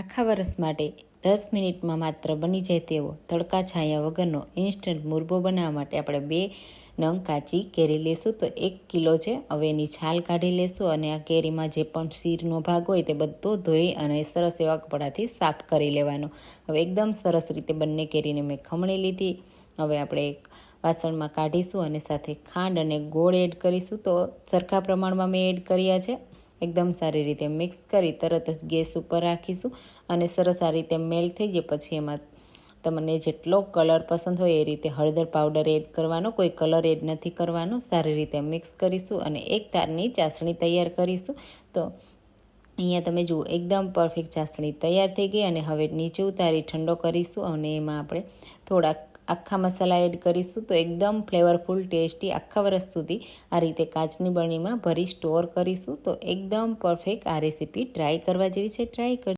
આખા વર્ષ માટે દસ મિનિટમાં માત્ર બની જાય તેવો તડકા છાયા વગરનો ઇન્સ્ટન્ટ મુરબો બનાવવા માટે આપણે બે નંગ કાચી કેરી લેશું. તો એક કિલો છે. હવે એની છાલ કાઢી લેશું અને આ કેરીમાં જે પણ શીરનો ભાગ હોય તે બધો ધોઈ અને સરસ એવા કપડાથી સાફ કરી લેવાનો. હવે એકદમ સરસ રીતે બંને કેરીને મેં ખમણી લીધી. હવે આપણે એક વાસણમાં કાઢીશું અને સાથે ખાંડ અને ગોળ એડ કરીશું. તો સરખા પ્રમાણમાં મેં એડ કર્યા છે. એકદમ સારી રીતે મિક્સ કરી તરત જ ગેસ ઉપર રાખીશું અને સરસ આ રીતે મેલ થઈ જાય પછી એમાં તમને જેટલો કલર પસંદ હોય એ રીતે હળદર પાવડર એડ કરવાનો, કોઈ કલર એડ નથી કરવાનો, સારી રીતે મિક્સ કરીશું અને એક તારની ચાસણી તૈયાર કરીશું. તો અહીંયા તમે જુઓ, એકદમ પરફેક્ટ ચાસણી તૈયાર થઈ ગઈ અને હવે નીચે ઉતારી ઠંડો કરીશું અને એમાં આપણે થોડાક આખા મસાલા એડ કરીશું તો એકદમ ફ્લેવરફુલ, ટેસ્ટી આખા વર્ષ સુધી આ રીતે કાચની બરણીમાં ભરી સ્ટોર કરીશું તો એકદમ પરફેક્ટ આ રેસીપી ટ્રાય કરવા જેવી છે. ટ્રાય કર